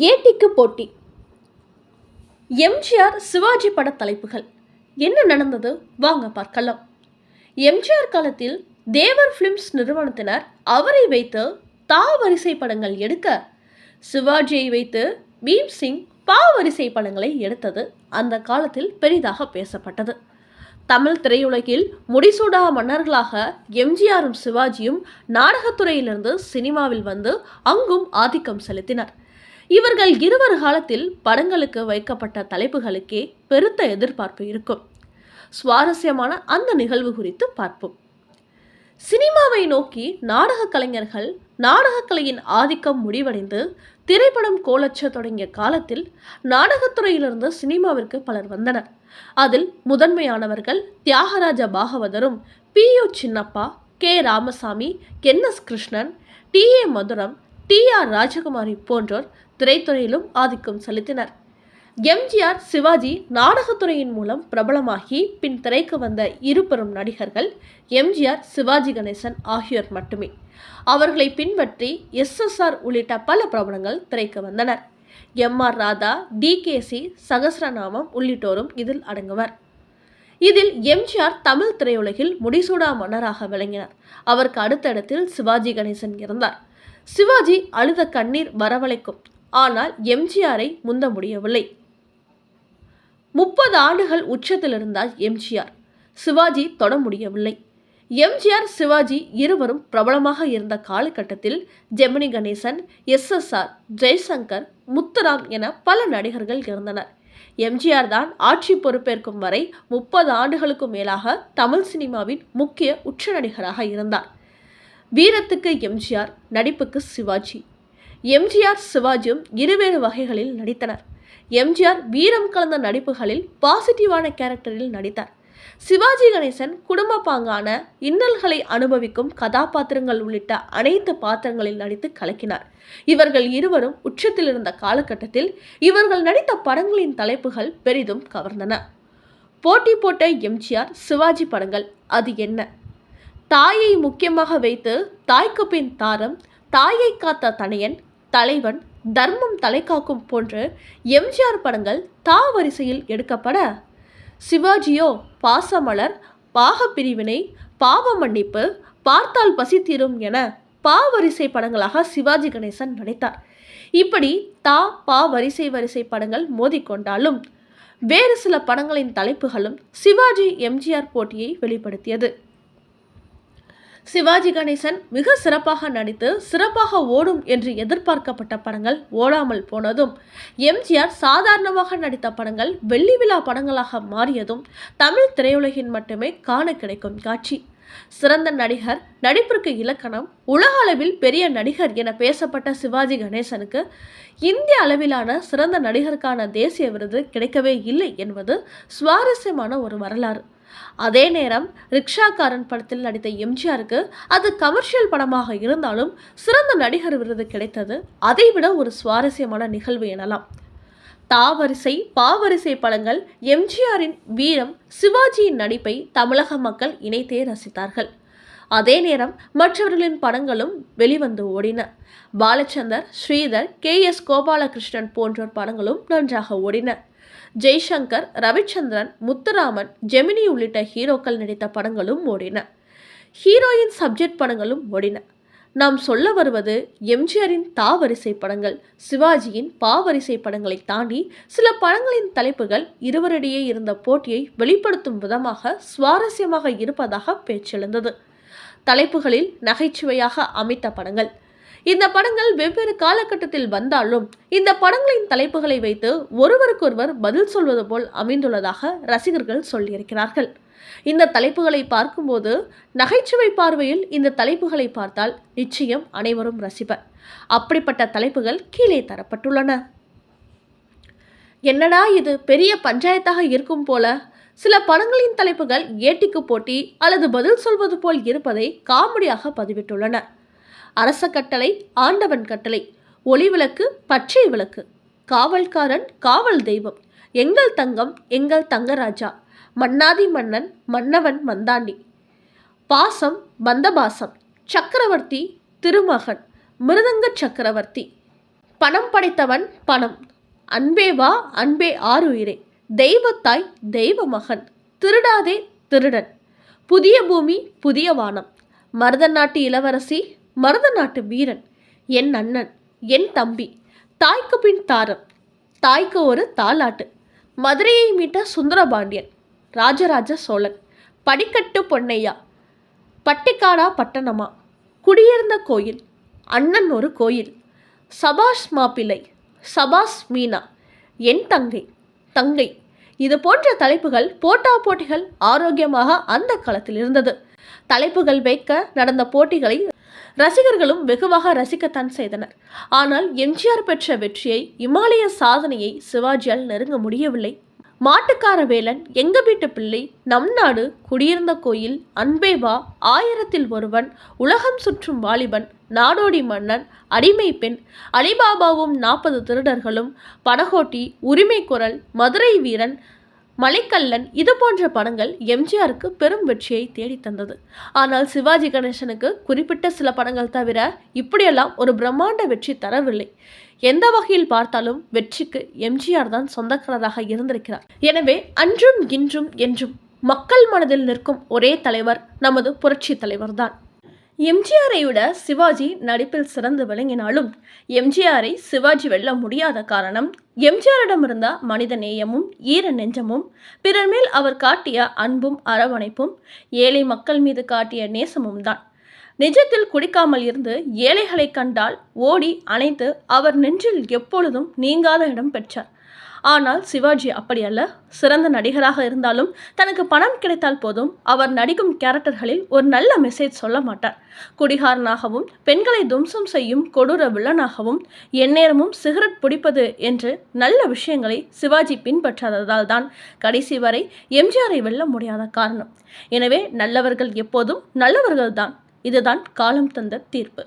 ஏட்டிக்கு போட்டி. எம்ஜிஆர் சிவாஜி பட தலைப்புகள். என்ன நடந்தது? வாங்க பார்க்கலாம். எம்ஜிஆர் காலத்தில் தேவர் ஃபிலிம்ஸ் நிறுவனத்தினர் அவரை வைத்து தா வரிசை படங்கள் எடுக்க சிவாஜியை வைத்து பீம் சிங் பா வரிசை படங்களை எடுத்தது அந்த காலத்தில் பெரிதாக பேசப்பட்டது. தமிழ் திரையுலகில் முடிசூடா மன்னர்களாக எம்ஜிஆரும் சிவாஜியும் நாடகத்துறையிலிருந்து சினிமாவில் வந்து அங்கும் ஆதிக்கம் செலுத்தினர். இவர்கள் இருவர் காலத்தில் படங்களுக்கு வைக்கப்பட்ட தலைப்புகளுக்கே பெருத்த எதிர்பார்ப்பு இருக்கும். சுவாரஸ்யமான அந்த நிகழ்வு குறித்து பார்ப்போம். சினிமாவை நோக்கி நாடகக் கலைஞர்கள் நாடகக்கலையின் ஆதிக்கம் முடிவடைந்து திரைப்படம் கோலச்ச தொடங்கிய காலத்தில் நாடகத்துறையிலிருந்து சினிமாவிற்கு பலர் வந்தனர். அதில் முதன்மையானவர்கள் Thyagaraja பாகவதரும் P U Chinnappa K Ramasamy N S Krishnan T A Mathuram T R Rajakumari போன்றோர் திரைத்துறையிலும் ஆதிக்கம் செலுத்தினர். எம்ஜிஆர் சிவாஜி நாடகத்துறையின் மூலம் பிரபலமாகி பின் திரைக்கு வந்த இரு பெரும் நடிகர்கள் எம்ஜிஆர் சிவாஜி கணேசன் ஆகியோர் மட்டுமே. அவர்களை பின்பற்றி எஸ்எஸ்ஆர் உள்ளிட்ட பல பிரபலங்கள் திரைக்கு வந்தனர். M R Radha TKC Sahasranamam உள்ளிட்டோரும் இதில் அடங்குவர். இதில் எம்ஜிஆர் தமிழ் திரையுலகில் முடிசூடா மன்னராக விளங்கினார். அவருக்கு அடுத்த இடத்தில் சிவாஜி கணேசன் இருந்தார். சிவாஜி அழுத கண்ணீர் வரவழைக்கும் ஆனால் எம்ஜிஆரை முந்த முடியவில்லை. முப்பது ஆண்டுகள் உச்சத்தில் இருந்தால் எம்ஜிஆர். சிவாஜி தொட முடியவில்லை. எம்ஜிஆர் சிவாஜி இருவரும் பிரபலமாக இருந்த காலகட்டத்தில் ஜெமினி கணேசன் எஸ்எஸ்ஆர் ஜெய்சங்கர் முத்துராம் என பல நடிகர்கள் இருந்தனர். எம்ஜிஆர் தான் ஆட்சி பொறுப்பேற்கும் வரை முப்பது ஆண்டுகளுக்கும் மேலாக தமிழ் சினிமாவின் முக்கிய உச்ச நடிகராக இருந்தார். வீரத்துக்கு எம்ஜிஆர் நடிப்புக்கு சிவாஜி. எம்ஜிஆர் சிவாஜியும் இருவேறு வகைகளில் நடித்தனர். எம்ஜிஆர் வீரம் கலந்த நடிப்புகளில் பாசிட்டிவான கேரக்டரில் நடித்தார். சிவாஜி கணேசன் குடும்ப பாங்கான இன்னல்களை அனுபவிக்கும் கதாபாத்திரங்கள் உள்ளிட்ட அனைத்து பாத்திரங்களில் நடித்து கலக்கினார். இவர்கள் இருவரும் உச்சத்தில் இருந்த காலகட்டத்தில் இவர்கள் நடித்த படங்களின் தலைப்புகள் பெரிதும் கவர்ந்தன. போட்டி போட்ட எம்ஜிஆர் சிவாஜி படங்கள் அது என்ன? தாயை முக்கியமாக வைத்து தாய்க்கு பின் தாரம் தாயை காத்த தனையன் தலைவன் தர்மம் தலைக்காக்கும் போன்ற எம்ஜிஆர் படங்கள் தா வரிசையில் எடுக்கப்பட. சிவாஜியோ பாசமலர் பாகப்பிரிவினை பாவ மன்னிப்பு பார்த்தால் பசி தீரும் என பா வரிசை படங்களாக சிவாஜி கணேசன் நடித்தார். இப்படி தா பா வரிசை வரிசை படங்கள் மோதிக்கொண்டாலும் வேறு சில படங்களின் தலைப்புகளும் சிவாஜி எம்ஜிஆர் போட்டியை வெளிப்படுத்தியது. சிவாஜி கணேசன் மிக சிறப்பாக நடித்து சிறப்பாக ஓடும் என்று எதிர்பார்க்கப்பட்ட படங்கள் ஓடாமல் போனதும் எம்ஜிஆர் சாதாரணமாக நடித்த படங்கள் வெள்ளி விழா படங்களாக மாறியதும் தமிழ் திரையுலகின் மட்டுமே காண கிடைக்கும் காட்சி. சிறந்த நடிகர் நடிப்பிற்கு இலக்கணம் உலக அளவில் பெரிய நடிகர் என பேசப்பட்ட சிவாஜி கணேசனுக்கு இந்திய அளவிலான சிறந்த நடிகருக்கான தேசிய விருது கிடைக்கவே இல்லை என்பது சுவாரஸ்யமான ஒரு வரலாறு. அதே நேரம் ரிக்ஷாக்காரன் படத்தில் நடித்த எம்ஜிஆருக்கு அது கமர்ஷியல் படமாக இருந்தாலும் சிறந்த நடிகர் விருது கிடைத்தது. அதைவிட ஒரு சுவாரஸ்யமான நிகழ்வு எனலாம். தாவரிசை பாவரிசை படங்கள் எம்ஜிஆரின் வீரம் சிவாஜியின் நடிப்பை தமிழக மக்கள் இணைத்தே ரசித்தார்கள். அதே நேரம் மற்றவர்களின் படங்களும் வெளிவந்து ஓடின. பாலச்சந்தர் ஸ்ரீதர் கே எஸ் கோபாலகிருஷ்ணன் போன்றோர் படங்களும் நன்றாக ஓடின. ஜெய்சங்கர் ரவிச்சந்திரன் முத்துராமன் ஜெமினி உள்ளிட்ட ஹீரோக்கள் நடித்த படங்களும் ஓடின. ஹீரோயின் சப்ஜெக்ட் படங்களும் ஓடின. நாம் சொல்ல வருவது எம்ஜிஆரின் தாவரிசை படங்கள். சிவாஜியின் பாவரிசை படங்களை தாண்டி சில படங்களின் தலைப்புகள் இருவரிடையே இருந்த போட்டியை வெளிப்படுத்தும் விதமாக சுவாரஸ்யமாக இருப்பதாக பேச்செழுந்தது. தலைப்புகளில் நகைச்சுவையாக அமைத்த படங்கள். இந்த படங்கள் வெவ்வேறு காலகட்டத்தில் வந்தாலும் இந்த படங்களின் தலைப்புகளை வைத்து ஒருவருக்கொருவர் பதில் சொல்வது போல் அமைந்துள்ளதாக ரசிகர்கள் சொல்லியிருக்கிறார்கள். இந்த தலைப்புகளை பார்க்கும்போது நகைச்சுவை பார்வையில் இந்த தலைப்புகளை பார்த்தால் நிச்சயம் அனைவரும் ரசிப்பர். அப்படிப்பட்ட தலைப்புகள் கீழே தரப்பட்டுள்ளன. என்னடா இது பெரிய பஞ்சாயத்தாக இருக்கும் போல? சில படங்களின் தலைப்புகள் ஏட்டிக்கு போட்டி அல்லது பதில் சொல்வது போல் இருப்பதை காமெடியாக பதிவிட்டுள்ளன. அரச கட்டளை ஆண்டவன் கட்டளை ஒளிவிளக்கு பச்சை விளக்கு. காவல்காரன் காவல் தெய்வம். எங்கள் தங்கம் எங்கள் தங்கராஜா. மன்னாதி மன்னன் மன்னவன் மந்தாண்டி. பாசம் பந்தபாசம். சக்கரவர்த்தி திருமகன். மிருதங்க சக்கரவர்த்தி. பணம் படைத்தவன் பணம். அன்பே வா அன்பே ஆறுயிரே தெய்வத்தாய் தெய்வ மகன். திருடாதே திருடன். புதிய பூமி புதிய வானம். மருத நாட்டு இளவரசி மருத நாட்டு வீரன் என் அண்ணன் என் தம்பி தாய்க்கு பின் தாரம் தாய்க்கு ஒரு தாலாட்டு மதுரையை மீட்ட சுந்தரபாண்டியன் ராஜராஜ சோழன் படிக்கட்டு பொன்னையா பட்டிக்காடா பட்டணமா குடியிருந்த கோயில் அண்ணன் ஒரு கோயில் சபாஷ் மாப்பிள்ளை சபாஷ் மீனா என் தங்கை தங்கை. இது போன்ற தலைப்புகள் போட்டா போட்டிகள் ஆரோக்கியமாக அந்த காலத்தில் இருந்தது. தலைப்புகள் வைக்க நடந்த போட்டிகளை ரசிகர்களும் வெகுவாக ரசிக்கத்தான் செய்தனர். ஆனால் எம்ஜிஆர் பெற்ற வெற்றியை இமாலய சாதனையை சிவாஜியால் நெருங்க முடியவில்லை. மாட்டுக்கார வேலன் எங்க வீட்டு பிள்ளை நம் நாடு குடியிருந்த கோயில் அன்பேவா ஆயிரத்தில் ஒருவன் உலகம் சுற்றும் வாலிபன் நாடோடி மன்னன் அடிமை பெண் அலிபாபாவும் நாற்பது திருடர்களும் படகோட்டி உரிமை குரல் மதுரை வீரன் மலைக்கல்லன் இது போன்ற படங்கள் எம்ஜிஆருக்கு பெரும் வெற்றியை தேடித் தந்தது. ஆனால் சிவாஜி கணேசனுக்கு குறிப்பிட்ட சில படங்கள் தவிர இப்படியெல்லாம் ஒரு பிரம்மாண்ட வெற்றி தரவில்லை. எந்த வகையில் பார்த்தாலும் வெற்றிக்கு எம்ஜிஆர் தான் சொந்தக்காரராக இருந்திருக்கிறார். எனவே அன்றும் இன்றும் என்றும் மக்கள் மனதில் நிற்கும் ஒரே தலைவர் நமது புரட்சி தலைவர்தான். எம்ஜிஆரை விட சிவாஜி நடிப்பில் சிறந்து விளங்கினாலும் எம்ஜிஆரை சிவாஜி வெல்ல முடியாத காரணம் எம்ஜிஆரிடம் இருந்த மனித நேயமும் ஈர நெஞ்சமும் பிறர் மேல் அவர் காட்டிய அன்பும் அரவணைப்பும் ஏழை மக்கள் மீது காட்டிய நேசமும் தான். நிஜத்தில் குடிக்காமல் இருந்து ஏழைகளை கண்டால் ஓடி அணைத்து அவர் நெஞ்சில் எப்பொழுதும் நீங்காத இடம் பெற்றார். ஆனால் சிவாஜி அப்படி அல்ல. சிறந்த நடிகராக இருந்தாலும் தனக்கு பணம் கிடைத்தால் போதும். அவர் நடிக்கும் கேரக்டர்களில் ஒரு நல்ல மெசேஜ் சொல்ல மாட்டார். குடிகாரனாகவும் பெண்களை தும்சம் செய்யும் கொடூர வில்லனாகவும் எந்நேரமும் சிகரெட் பிடிப்பது என்று நல்ல விஷயங்களை சிவாஜி பின்பற்றாததால் தான் கடைசி வரை எம்ஜிஆரை வெல்ல முடியாத காரணம். எனவே நல்லவர்கள் எப்போதும் நல்லவர்கள்தான். இதுதான் காலம் தந்த தீர்ப்பு.